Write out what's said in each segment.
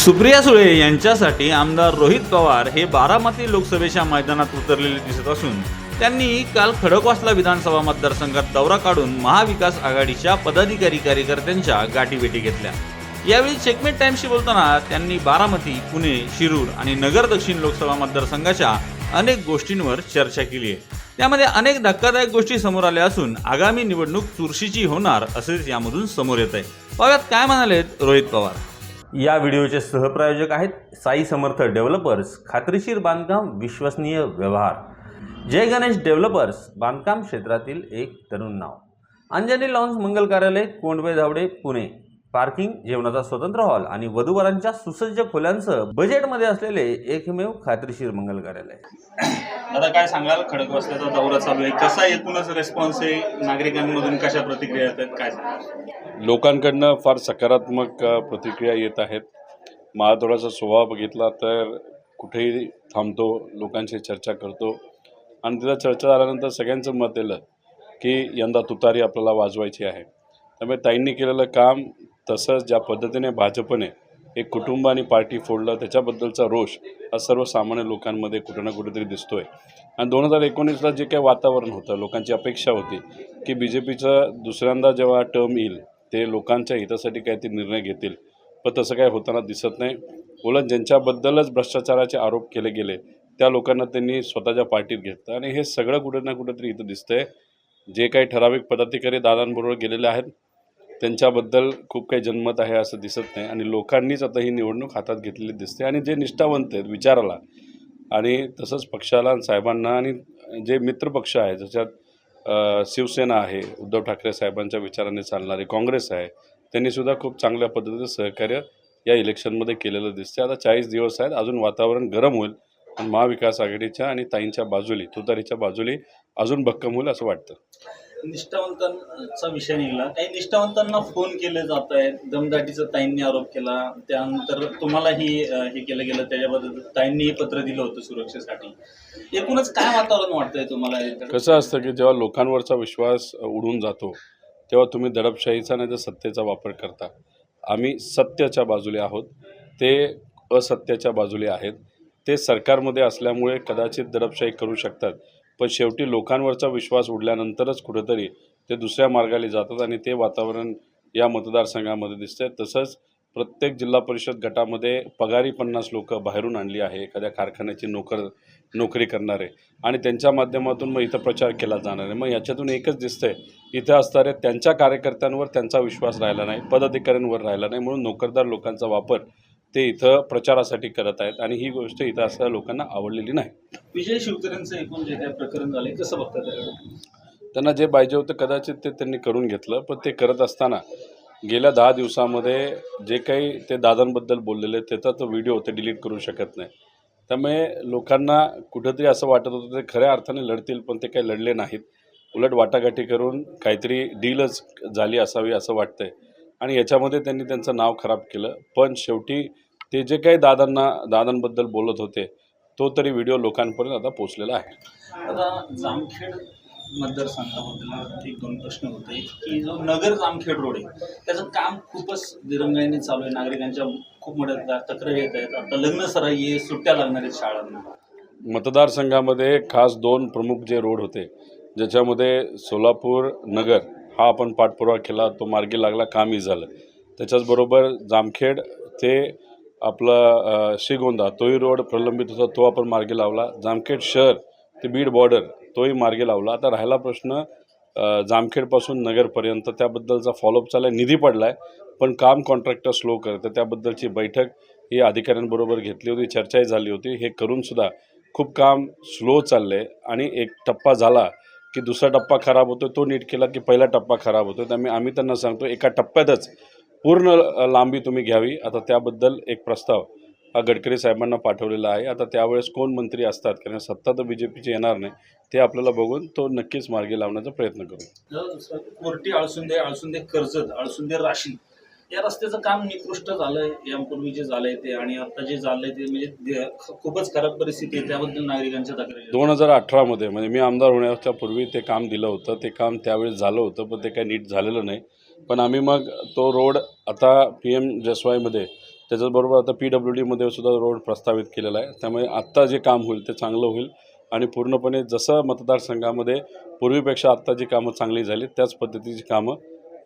सुप्रिया सुळे यांच्यासाठी आमदार रोहित पवार हे बारामती लोकसभेच्या मैदानात उतरलेले दिसत असून त्यांनी काल खडकवासला विधानसभा मतदारसंघात दौरा काढून महाविकास आघाडीच्या पदाधिकारी कार्यकर्त्यांच्या गाठीभेटी घेतल्या. यावेळी चेकमेट टाइम्सशी बोलताना त्यांनी बारामती पुणे शिरूर आणि नगर दक्षिण लोकसभा मतदारसंघाच्या अनेक गोष्टींवर चर्चा केली आहे त्यामध्ये अनेक धक्कादायक गोष्टी समोर आल्या असून आगामी निवडणूक चुरशीची होणार असेच यामधून समोर येत आहे पाहूयात काय म्हणालेत रोहित पवार. या व्हिडिओचे सहप्रायोजक आहेत साई समर्थ डेव्हलपर्स खात्रीशीर बांधकाम विश्वसनीय व्यवहार. जय गणेश डेव्हलपर्स बांधकाम क्षेत्रातील एक तरुण नाव. अंजनी लॉन्स मंगल कार्यालय कोंडवे धावडे पुणे. पार्किंग जेवणाचा स्वतंत्र हॉल आणि वधूवरांच्या सुसज्ज खोल्यांसह बजेटमध्ये असलेले एकमेव खात्रीशीर मंगल कार्यालय. आता काय सांगाल? खडकवासल्याचा दौरा चालू आहे. कसा एकूणच रिस्पॉन्स आहे? नागरिकांमधून कशा प्रतिक्रिया येत आहेत? काय लोकांकडनं फार सकारात्मक प्रतिक्रिया येत आहेत. महादौराचा स्वभाव बघितला तर कुठेही थांबतो लोकांशी चर्चा करतो. आणि तिथं चर्चा झाल्यानंतर सगळ्यांचं मत दिलं की यंदा तुतारी आपल्याला वाजवायची आहे. त्यामुळे ताईंनी केलेलं काम तसंच ज्या पद्धतीने भाजपने एक कुटुंब आणि पार्टी फोडलं त्याच्याबद्दलचा रोष हा सर्वसामान्य लोकांमध्ये कुठं ना कुठेतरी दिसतोय. आणि दोन हजार एकोणीसला जे काही वातावरण होतं लोकांची अपेक्षा होती की बी जे पीचं दुसऱ्यांदा जेव्हा टर्म येईल ते लोकांच्या हितासाठी काहीतरी निर्णय घेतील. पण तसं काही होताना दिसत नाही. उलट ज्यांच्याबद्दलच भ्रष्टाचाराचे आरोप केले गेले त्या लोकांना त्यांनी स्वतःच्या पार्टीत घेतलं. आणि हे सगळं कुठे ना कुठेतरी इथं दिसतंय. जे काही ठराविक पदाधिकारी दादांबरोबर गेलेले आहेत त्यांच्याबद्दल खूप काही जनमत आहे असं दिसत नाही. आणि लोकांनीच आता ही निवडणूक हातात घेतलेली दिसते. आणि जे निष्ठावंत आहेत विचाराला आणि तसंच पक्षाला साहेबांना आणि जे मित्रपक्ष आहे ज्याच्यात शिवसेना आहे उद्धव ठाकरे साहेबांच्या विचाराने चालणारे काँग्रेस आहे त्यांनीसुद्धा खूप चांगल्या पद्धतीचं सहकार्य या इलेक्शनमध्ये केलेलं दिसते आता चाळीस दिवस आहेत अजून वातावरण गरम होईल महाविकास आघाडीच्या आणि ताईंच्या बाजूली तुतारीच्या बाजूली अजून भक्कम होईल असं वाटतं. निष्ठावंतांचा विषय निघाला. काही निष्ठावंतांना फोन केले जात आहेत. दमदाटीचा ताईंनी आरोप केला. त्यानंतर तुम्हालाही हे केलं गेलं. त्याच्याबद्दल ताईंनीही पत्र दिलं होतं सुरक्षेसाठी. एकूणच काय वातावरण वाटतंय तुम्हाला कसं असतं की जेव्हा लोकांवरचा विश्वास उडून जातो तेव्हा तुम्ही दडपशाहीचा नाही तर सत्तेचा वापर करता. आम्ही सत्याच्या बाजूले आहोत. ते असत्याच्या बाजूले आहेत. ते सरकारमध्ये असल्यामुळे कदाचित दडपशाही करू शकतात. पण शेवटी लोकांवरचा विश्वास उडल्यानंतरच कुठेतरी ते दुसऱ्या मार्गाने जातात आणि ते वातावरण या मतदारसंघामध्ये दिसतंय. तसंच प्रत्येक जिल्हा परिषद गटामध्ये पगारी पन्नास लोक बाहेरून आणली आहे. एखाद्या कारखान्याची नोकर नोकरी करणारे. आणि त्यांच्या माध्यमातून मग इथं प्रचार केला जाणार आहे. मग याच्यातून एकच दिसतंय इथं असणारे त्यांच्या कार्यकर्त्यांवर त्यांचा विश्वास राहिला नाही पदाधिकाऱ्यांवर राहिला नाही. म्हणून नोकरदार लोकांचा वापर ते इथं प्रचारासाठी करत आहेत आणि ही गोष्ट इथं असणाऱ्या लोकांना आवडलेली नाही. विजय शिवतरेंचं एकूण जे काही प्रकरण झालंय कसं बघता त्याकडे त्यांना जे पाहिजे होतं कदाचित ते त्यांनी करून घेतलं पण ते करत असताना गेल्या दहा दिवसामध्ये जे काही ते दादांबद्दल बोललेले त्याचा तो व्हिडिओ ते डिलीट करू शकत नाही. त्यामुळे लोकांना कुठंतरी असं वाटत होतं ते खऱ्या अर्थाने लढतील पण ते काही लढले नाहीत. उलट वाटाघाटी करून काहीतरी डीलच झाली असावी असं वाटतंय. आणि याच्यामध्ये त्यांनी त्यांचं नाव खराब केलं. पण शेवटी ते जे काही दादांना दादांबद्दल बोलत होते तो तरी व्हिडिओ लोकांपर्यंत आता पोचलेला आहे. आता जामखेड मतदारसंघाबद्दल एक दोन प्रश्न होते की जो नगर जामखेड रोड आहे त्याचं काम खूपच दिरंगाईने चालू आहे. नागरिकांच्या खूप मोठ्या तक्रारी येत आहेत. आता लग्न सराई आहे सुट्ट्या लागणार आहेत शाळांना. मतदारसंघामध्ये खास दोन प्रमुख जे रोड होते ज्याच्यामध्ये सोलापूर नगर हा आपण पाठपुरावा केला तो मार्गी लागला कामही झालं. त्याच्याचबरोबर जामखेड ते आपलं श्रीगोंदा तोही रोड प्रलंबित होता तो आपण मार्गी लावला. जामखेड शहर ते बीड बॉर्डर तोही मार्गी लावला. आता राहिला प्रश्न जामखेडपासून नगरपर्यंत. त्याबद्दलचा फॉलोअप चालला निधी पडला आहे पण काम कॉन्ट्रॅक्टर स्लो करतं त्याबद्दलची बैठक ही अधिकाऱ्यांबरोबर घेतली होती चर्चाही झाली होती. हे करूनसुद्धा खूप काम स्लो चाललं आहे आणि एक टप्पा झाला. की दुसरा टप्पा खराब होतो तो नीट केला की पहिला टप्पा खराब होतो त्यामुळे आम्ही त्यांना सांगतो एका टप्प्यातच पूर्ण लांबी तुम्ही घ्यावी. आता त्याबद्दल एक प्रस्ताव हा गडकरी साहेबांना पाठवलेला आहे. आता त्यावेळेस कोण मंत्री असतात? कारण सत्ता तर बी जे पीची येणार नाही. ते आपल्याला बघून तो नक्कीच मार्गी लावण्याचा प्रयत्न करू. कोर्टी अळसुंदे अळसुंदे कर्जत अळसुंदे राशी. या रस्त्याचं काम निकृष्ट झालंय. यापूर्वी जे झालंय ते आणि आता जे झालंय ते म्हणजे खूपच खराब परिस्थिती आहे. त्याबद्दल नागरिकांच्या तक्रारी दोन हजार अठरामध्ये म्हणजे मी आमदार होण्याच्या पूर्वी ते काम दिलं होतं. ते काम त्यावेळेस झालं होतं पण ते काही नीट झालेलं नाही. पण आम्ही मग तो रोड आता पी एम जसवायमध्ये त्याच्याचबरोबर आता पी डब्ल्यू डीमध्ये सुद्धा रोड प्रस्तावित केलेला आहे. त्यामुळे आत्ता जे काम होईल ते चांगलं होईल आणि पूर्णपणे जसं मतदारसंघामध्ये पूर्वीपेक्षा आत्ता जी कामं चांगली झाली त्याच पद्धतीची कामं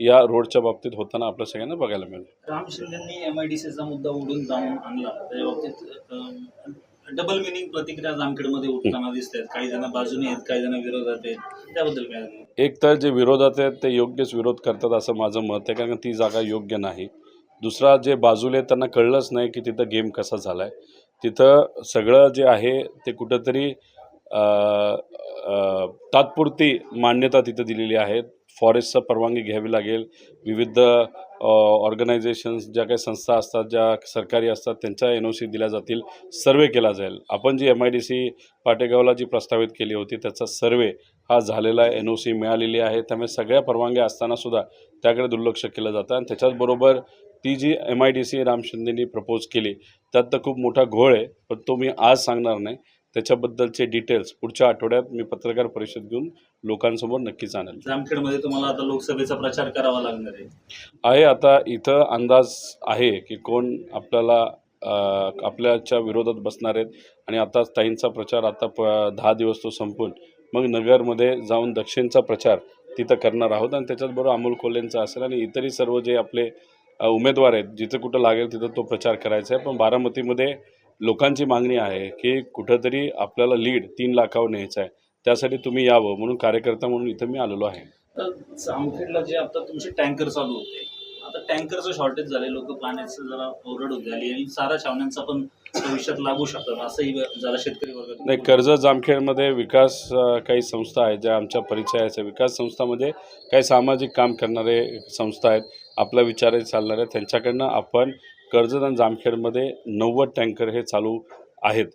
या रोडच्या बाबतीत होताना आपल्या सगळ्यांना बघायला मिळेल. राम शिंदेंनी एम आय डी सीचा मुद्दा उडून जाऊन आणला. त्याच्या बाबतीत डबल मिनिंग प्रतिक्रिया जामखेडमध्ये उठताना दिसत आहेत काही जण बाजूने आहेत काही जण विरोधात आहेत. त्याबद्दल काय? एक तर जे विरोधात आहेत ते योग्यच विरोध करतात असं माझं मत आहे कारण ती जागा योग्य नाही. दुसरा जे बाजूले आहेत, त्यांना कळलंच नाही की तिथं गेम कसा झाला आहे तिथं सगळं जे आहे ते कुठंतरी अं, अं, तात्पुरती मान्यता तिथं दिलेली आहे. फॉरेस्टचं परवानगी घ्यावी लागेल. विविध ऑर्गनायझेशन्स ज्या काही संस्था असतात ज्या सरकारी असतात त्यांच्या एन ओ सी दिल्या जातील. सर्वे केला जाईल. आपण जी एम आय डी सी पाटेगावला जी प्रस्तावित केली होती त्याचा सर्वे हा झालेला आहे एन ओ सी मिळालेली आहे. त्यामुळे सगळ्या परवानग्या असतानासुद्धा त्याकडे दुर्लक्ष केलं जातं. आणि त्याच्याचबरोबर ती जी M I D C Ram शिंदेनी propose केली त्यात तर खूप मोठा घोळ आहे पण तो मी आज सांगणार नाही. त्याच्याबद्दलचे डिटेल्स पुढच्या आठवड्यात मी पत्रकार परिषद घेऊन लोकांसमोर नक्कीच आणेल. जामखेडमध्ये तुम्हाला आता लोकसभेचा प्रचार करावा लागणार आहे. आहे आता इथं अंदाज आहे की कोण आपल्याला आपल्याच्या विरोधात बसणार आहेत आणि आता ताईंचा प्रचार आता प दहा दिवस तो संपून मग नगरमध्ये जाऊन दक्षिणचा प्रचार तिथं करणार आहोत आणि त्याच्याचबरोबर अमोल कोल्हेंचा असेल आणि इतरही सर्व जे आपले उमेदवार आहेत जिथं कुठं लागेल तिथं तो प्रचार करायचा आहे. पण बारामतीमध्ये लोकांची मागणी आहे की कुठंतरी आपल्याला लीड तीन लाखावर न्यायचं आहे. त्यासाठी तुम्ही यावं म्हणून कार्यकर्ता म्हणून इथं मी आलेलो आहे. जामखेडला जे आता तुमचे टँकर चालू होते आता टँकरचं शॉर्टेज झाले लोक पाण्याचं जरा ओरड होत झाली आणि सारा छावण्यांचा पण भविष्यात लागू शकतात असंही जरा शेतकरी वर्ग नाही कर्जत जामखेडमध्ये विकास काही संस्था आहेत ज्या आमच्या परिचयाच्या विकास संस्थामध्ये काही सामाजिक काम करणारे संस्था आहेत. आपला विचारही चालणारे त्यांच्याकडनं आपण कर्जत आणि जामखेडमध्ये नव्वद टँकर हे चालू आहेत.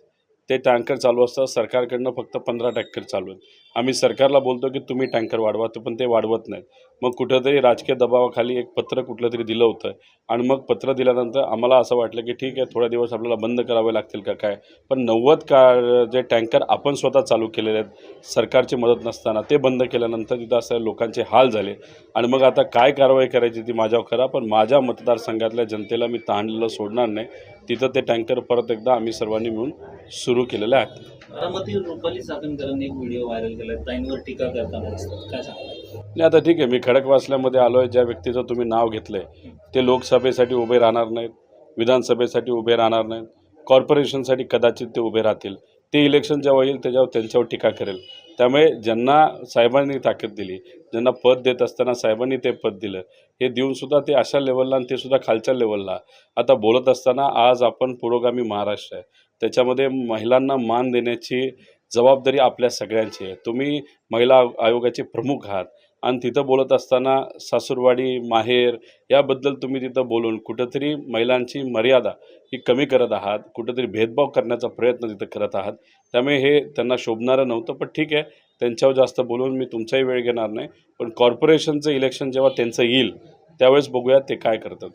ते टँकर चालू असतात सरकारकडनं फक्त पंधरा टँकर चालू आहेत. आम्ही सरकारला बोलतो की तुम्ही टँकर वाढवा तर पण ते वाढवत नाहीत. मग कुठंतरी राजकीय दबावाखाली एक पत्र कुठलं तरी दिलं होतं. आणि मग पत्र दिल्यानंतर आम्हाला असं वाटलं की ठीक आहे थोड्या दिवस आपल्याला बंद करावे लागतील का काय? पण नव्वद का जे टँकर आपण स्वतः चालू केलेले आहेत सरकारची मदत नसताना ते बंद केल्यानंतर तिथं असं लोकांचे हाल झाले. आणि मग आता काय कारवाई करायची ती माझ्यावर करा पण माझ्या मतदारसंघातल्या जनतेला मी तहानलेलं सोडणार नाही. तिथं ते टँकर परत एकदा आम्ही सर्वांनी मिळून सुरू केलेले आहेत. बारामती रुपाली चाकणकरांनी एक व्हिडिओ व्हायरल केलाय ताईंवर टीका करताना दिसतात. काय सांगाल नाही आता ठीक आहे. मी खडकवासल्यामध्ये आलो आहे ज्या व्यक्तीचं तुम्ही नाव घेतलं आहे ते लोकसभेसाठी उभे राहणार नाहीत विधानसभेसाठी उभे राहणार नाहीत कॉर्पोरेशनसाठी कदाचित ते उभे राहतील. ते इलेक्शन जेव्हा येईल त्याच्यावर त्यांच्यावर टीका करेल. त्यामुळे ज्यांना साहेबांनी ताकद दिली ज्यांना पद देत असताना साहेबांनी ते पद दिलं हे देऊनसुद्धा ते अशा लेवलला आणि ते सुद्धा खालच्या लेवलला आता बोलत असताना आज आपण पुरोगामी महाराष्ट्र आहे. त्याच्यामध्ये महिलांना मान देण्याची जबाबदारी आपल्या सगळ्यांची आहे. तुम्ही महिला आयोगाचे प्रमुख आहात. आणि तिथं बोलत असताना सासूरवाडी माहेर याबद्दल तुम्ही तिथं बोलून कुठंतरी महिलांची मर्यादा ही कमी करत आहात कुठंतरी भेदभाव करण्याचा प्रयत्न तिथं करत आहात. त्यामुळे हे त्यांना शोभणारं नव्हतं पण ठीक आहे त्यांच्यावर जास्त बोलून मी तुमचाही वेळ घेणार नाही. पण कॉर्पोरेशनचं इलेक्शन जेव्हा त्यांचं येईल त्यावेळेस बघूया ते काय करतात.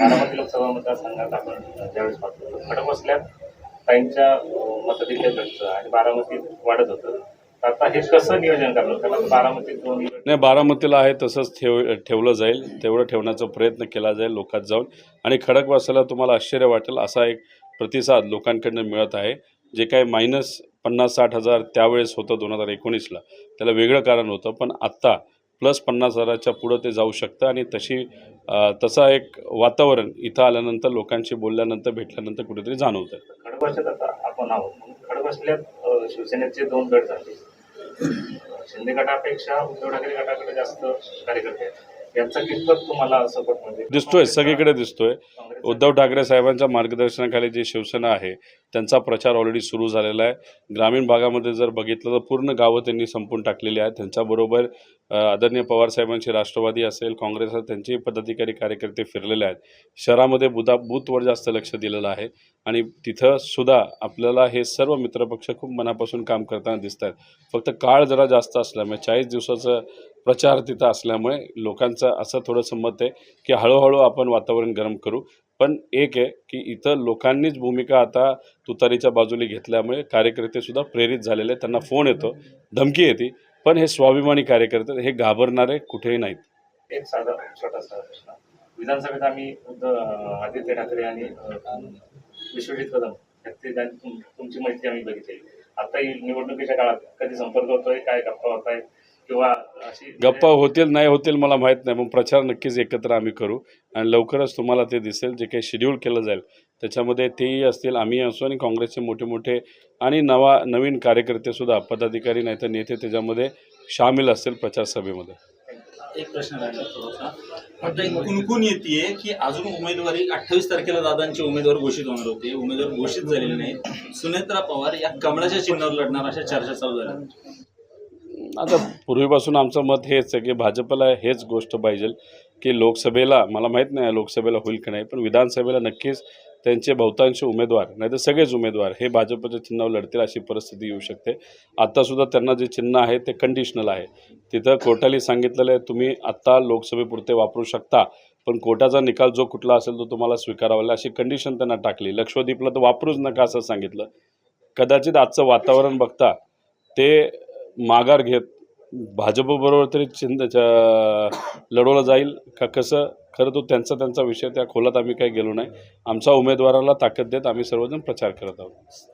बारामती लोकसभा मतदारसंघात आपण ज्यावेळेस पाहतो खडकवासल्यात आणि बारामतीत वाढत होतं. आता हे कसं नियोजन करणार? कारण बारामतीत दोन नाही बारामतीला आहे तसंच ठेव ठेवलं जाईल. तेवढं ठेवण्याचा प्रयत्न केला जाईल लोकात जाऊन. आणि खडकवासाला तुम्हाला आश्चर्य वाटेल असा एक प्रतिसाद लोकांकडनं मिळत आहे. जे काही मायनस पन्नास साठ हजार त्यावेळेस होतं दोन हजार एकोणीसला. त्याला वेगळं कारण होतं पण आत्ता प्लस पन्नास हजाराच्या पुढं ते जाऊ शकतं. आणि तशी तसा एक वातावरण इथं आल्यानंतर लोकांशी बोलल्यानंतर भेटल्यानंतर कुठेतरी जाणवतं. खडकवासल्यात आता आपण आहोत. खडकवासल्यात शिवसेनेचे दोन गट झाले. शिंदे गटापेक्षा उद्धव ठाकरे गटाकडे जास्त कार्यकर्ते आहेत. यांचा कितपत तुम्हाला सपोर्ट म्हणजे दिसतोय सगळीकडे दिसतोय. उद्धव ठाकरे साहेबांच्या मार्गदर्शनाखाली जी शिवसेना आहे त्यांचा प्रचार ऑलरेडी सुरू झालेला आहे. ग्रामीण भागामध्ये जर बघितलं तर पूर्ण गावं त्यांनी संपून टाकलेली आहेत. त्यांच्याबरोबर आदरणीय पवार साहेबांची राष्ट्रवादी असेल काँग्रेस असेल त्यांचे पदाधिकारी कार्यकर्ते फिरलेले आहेत. शहरामध्ये बुधा बूथवर जास्त लक्ष दिलेलं आहे. आणि तिथं सुद्धा आपल्याला हे सर्व मित्रपक्ष खूप मनापासून काम करताना दिसत आहेत फक्त काळ जरा जास्त असल्यामुळे चाळीस दिवसाचं प्रचार तिथं असल्यामुळे लोकांचं असं थोडंसं मत आहे की हळूहळू आपण वातावरण गरम करू. पण एक आहे की इथं लोकांनीच भूमिका आता तुतारीच्या बाजूने घेतल्यामुळे कार्यकर्तेसुद्धा प्रेरित झालेले आहेत. त्यांना फोन येतो धमकी येते. पण हे स्वाभिमानी कार्यकर्ते हे घाबरणारे कुठेही नाहीत. एक साधा छोटासा प्रश्न. विधानसभेत आम्ही आदित्य ठाकरे आणि विश्वजित कदम तुमची माहिती आम्ही बघितली आता निवडणुकीच्या काळात कधी संपर्क होतोय काय गप्पा होत आहे किंवा गप्पा होतील नाही होतील मला माहीत नाही. पण प्रचार नक्कीच एकत्र आम्ही करू. आणि लवकरच तुम्हाला ते दिसेल जे काही शेड्यूल केलं जाईल. त्याच्यामध्ये तेही असतील आम्ही असू आणि काँग्रेसचे मोठे मोठे आणि नवा नवीन कार्यकर्तेसुद्धा पदाधिकारी नाही तर नेते त्याच्यामध्ये सामील असतील प्रचारसभेमध्ये एक प्रश्न राहिला थोडासा. आता कुणकुण येते की अजून उमेदवारी अठ्ठावीस तारखेला दादांचे उमेदवार घोषित होणार होते उमेदवार घोषित झालेले नाहीत. सुनेत्रा पवार या कमळाच्या चिन्हावर लढणार अशा चर्चा चालू झाल्या. आता पूर्वीपासून आमचं मत हेच आहे की भाजपला हेच गोष्ट पाहिजे की लोकसभेला मला माहीत नाही लोकसभेला होईल की नाही पण विधानसभेला नक्कीच त्यांचे बहुतांश उमेदवार नाही तर सगळेच उमेदवार हे भाजपच्या चिन्हावर लढतील अशी परिस्थिती येऊ शकते. आत्तासुद्धा त्यांना जे चिन्ह आहे ते कंडिशनल आहे. तिथं कोर्टाने सांगितलेलं आहे तुम्ही आत्ता लोकसभेपुरते वापरू शकता पण कोर्टाचा निकाल जो कुठला असेल तो तुम्हाला स्वीकारावा लागेल. अशी कंडिशन त्यांना टाकली. लक्षद्वीपला तर वापरूच नका असं सांगितलं. कदाचित आजचं वातावरण बघता ते माघार घेत भाजपबरोबर तरी चिंत लढवलं जाईल का कसं? खरं तो त्यांचा त्यांचा विषय त्या खोलात आम्ही काही गेलो नाही. आमचा उमेदवाराला ताकद देत आम्ही सर्वजण प्रचार करत आहोत.